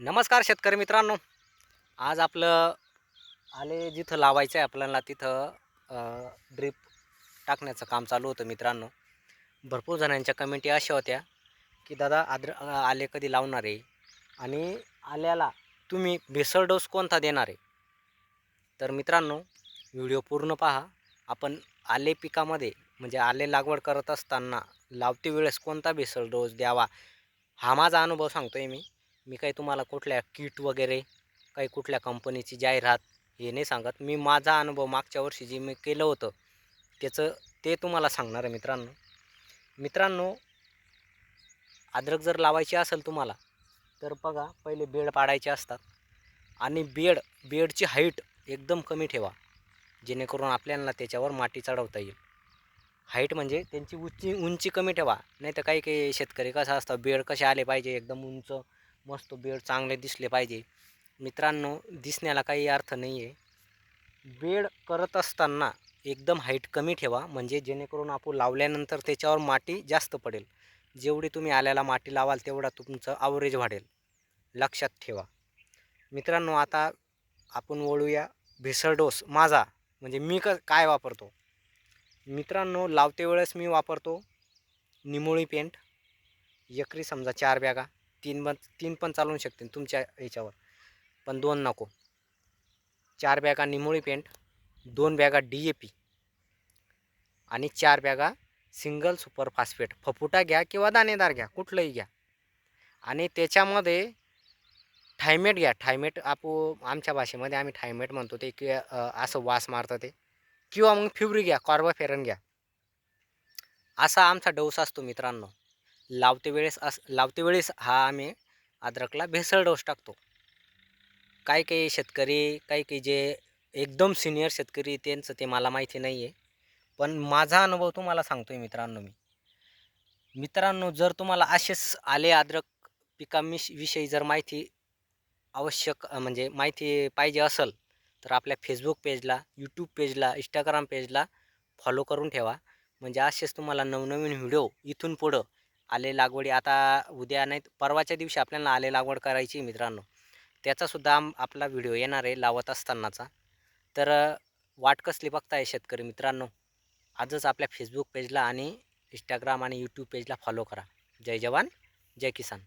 नमस्कार शेतकरी मित्रांनो. आज आपलं आले जिथं लावायचं आहे आपल्याला तिथं ड्रीप टाकण्याचं काम चालू होतं मित्रांनो. भरपूर जणांच्या कमेंटी अशा होत्या की दादा आद्र आले कधी लावणार आहे? आणि आल्याला तुम्ही भेसळ डोस कोणता देणार आहे? तर मित्रांनो व्हिडिओ पूर्ण पहा. आपण आले पिकामध्ये म्हणजे आले लागवड करत असताना लावते वेळेस कोणता भेसळ डोस द्यावा हा माझा अनुभव सांगतो आहे मी. मी काही तुम्हाला कुठल्या किट वगैरे काही कुठल्या कंपनीची जाहिरात हे नाही सांगत. मी माझा अनुभव मागच्या वर्षी जे मी केलं होतं त्याचं ते तुम्हाला सांगणार आहे मित्रांनो. मित्रांनो अद्रक जर लावायची असेल तुम्हाला तर बघा पहिले बेड पाडायचे असतात. आणि बेड बेडची हाईट एकदम कमी ठेवा जेणेकरून आपल्याला त्याच्यावर माती चढवता येईल. हाईट म्हणजे त्यांची उंची उंची कमी ठेवा. नाही तर काही काही शेतकरी कसं असतं बेड कसे आले पाहिजे एकदम उंच मस्त बेड चांगले दिसले पाहिजे. मित्रांनो दिसण्याला काही अर्थ नाही आहे बेड करत असताना एकदम हाईट कमी ठेवा म्हणजे जेणेकरून आपण लावल्यानंतर त्याच्यावर माती जास्त पडेल. जेवढी तुम्ही आल्याला माती लावाल तेवढा तुमचं आवरेज वाढेल. लक्षात ठेवा. मित्रांनो आता आपण वळूया भेसळ डोस माझा म्हणजे मी क काय वापरतो? मित्रांनो लावते वेळेस मी वापरतो निमोळी पेंट. एकरी समजा चार बॅगा. तीन पण तीन पण चालवू शकते तुमच्या ह्याच्यावर पण दोन नको. चार बॅगा निमोळी पेंट दोन बॅगा डी ए पी आणि चार बॅगा सिंगल सुपर फास्फेट. फफुटा घ्या किंवा दाणेदार घ्या कुठलंही घ्या. आणि त्याच्यामध्ये थायमेट घ्या. थायमेट आपो आमच्या भाषेमध्ये आम्ही थायमेट म्हणतो ते कि असं वास मारतं ते. किंवा मग फ्युरी घ्या कॉर्बा फेरन घ्या. असा आमचा डोस असतो मित्रांनो. लावते वेळेस अस लावते वेळेस हा आम्ही अद्रकला भेसळ डोस टाकतो. काही काही शेतकरी काही काही जे एकदम सिनियर शेतकरी त्यांचं ते मला माहिती नाही आहे पण माझा अनुभव तुम्हाला सांगतो आहे मित्रांनो मी. मित्रांनो जर तुम्हाला असेच आले अद्रक पिकामिश विषयी जर माहिती आवश्यक म्हणजे माहिती पाहिजे असेल तर आपल्या फेसबुक पेजला यूट्यूब पेजला इंस्टाग्राम पेजला फॉलो करून ठेवा. म्हणजे असेच तुम्हाला नवनवीन व्हिडिओ इथून पुढं आले लागवडी आता उद्या नाही परवाच्या दिवशी आपल्याला आले लागवड करायची आहे मित्रांनो. त्याचासुद्धा आम आपला व्हिडिओ येणार आहे लावत असतानाचा. तर वाट कसली बघताय शेतकरी मित्रांनो? आजच आपल्या फेसबुक पेजला आणि इंस्टाग्राम आणि यूट्यूब पेजला फॉलो करा. जय जवान जय किसान.